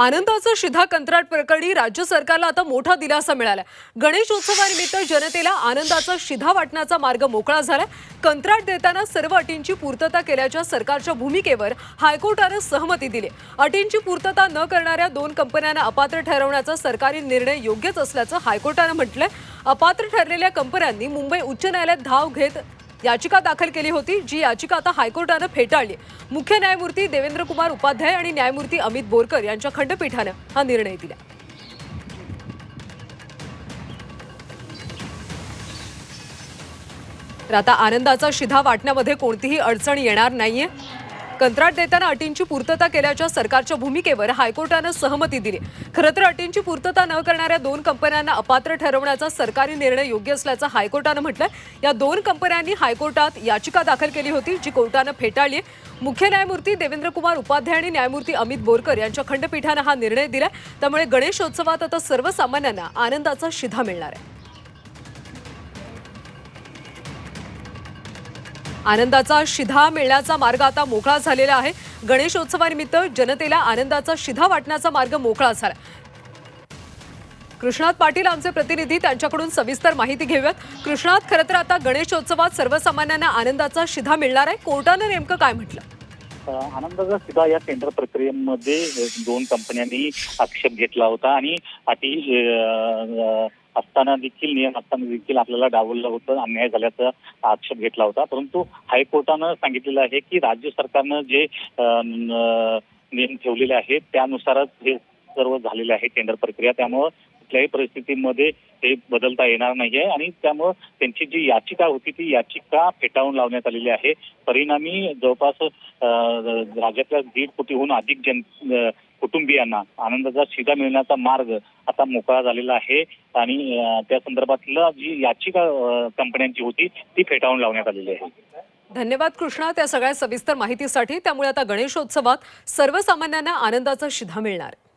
आनंदाचं शिधा कंत्राट प्रकरणी राज्य सरकारला आता मोठा दिलासा मिळाला गणेशोत्सवानिमित्त जनतेला आनंदाचा शिधा वाटण्याचा मार्ग मोकळा झाला कंत्राट देताना सर्व अटींची पूर्तता केल्याच्या सरकारच्या भूमिकेवर हायकोर्टानं सहमती दिली. अटींची पूर्तता न करणाऱ्या दोन कंपन्यांना अपात्र ठरवण्याचा सरकारी निर्णय योग्यच असल्याचं हायकोर्टानं म्हटलंय. अपात्र ठरलेल्या कंपन्यांनी मुंबई उच्च न्यायालयात धाव घेत याचिका दाखल केली होती जी याचिका आता हायकोर्टानं फेटाळली. मुख्य न्यायमूर्ती देवेंद्र कुमार उपाध्याय आणि न्यायमूर्ती अमित बोरकर यांच्या खंडपीठानं हा निर्णय दिला. तर आता आनंदाचा शिधा वाटण्यामध्ये कोणतीही अडचण येणार नाहीये. कंत्राट देताना अटींची पूर्तता केल्याच्या सरकारच्या भूमिकेवर हायकोर्टानं सहमती दिली. खरं तर अटींची पूर्तता न करणाऱ्या दोन कंपन्यांना अपात्र ठरवण्याचा सरकारी निर्णय योग्य असल्याचं हायकोर्टानं म्हटलं या दोन कंपन्यांनी हायकोर्टात याचिका दाखल केली होती जी कोर्टानं फेटाळली आहे. मुख्य न्यायमूर्ती देवेंद्र कुमार उपाध्याय आणि न्यायमूर्ती अमित बोरकर यांच्या खंडपीठानं हा निर्णय दिला त्यामुळे गणेशोत्सवात आता सर्वसामान्यांना आनंदाचा शिधा मिळणार आहे. आनंदाचा शिधा मिळण्याचा मार्ग आता मोकळा झालेला आहे. गणेशोत्सवानिमित्त जनतेला आनंदाचा शिधा वाटण्याचा मार्ग मोकळा झाला. कृष्णात पाटील आमचे प्रतिनिधी त्यांच्याकडून सविस्तर माहिती घेऊयात. कृष्णात खरं तर आता गणेशोत्सवात सर्वसामान्यांना आनंदाचा शिधा मिळणार आहे. कोर्टानं नेमकं काय म्हटलं? आनंदाचा सुद्धा या टेंडर प्रक्रियेमध्ये दोन कंपन्यांनी आक्षेप घेतला होता आणि अटी असताना देखील नियम असताना देखील आपल्याला डावललं होतं अन्याय झाल्याचा आक्षेप घेतला होता. परंतु हायकोर्टानं सांगितलेलं आहे की राज्य सरकारनं जे नियम ठेवलेले आहेत त्यानुसारच हे सर्व झालेले आहे टेंडर प्रक्रिया. त्यामुळं कुठल्याही परिस्थितीमध्ये ते बदलता येणार नाहीये. आणि त्यामुळं त्यांची जी याचिका होती ती याचिका फेटाळून लावण्यात आलेली आहे. परिणामी जवळपास राज्यातल्या दीड कोटीहून अधिक जन कुटुंबियांना आनंदाचा शिधा मिळण्याचा मार्ग आता मोकळा झालेला आहे. आणि त्या संदर्भातला जी याचिका कंपन्यांची होती ती फेटाळून लावण्यात आलेली आहे. धन्यवाद कृष्णा त्या सगळ्या सविस्तर माहितीसाठी. त्यामुळे आता गणेशोत्सवात सर्वसामान्यांना आनंदाचा शिधा मिळणार. आहे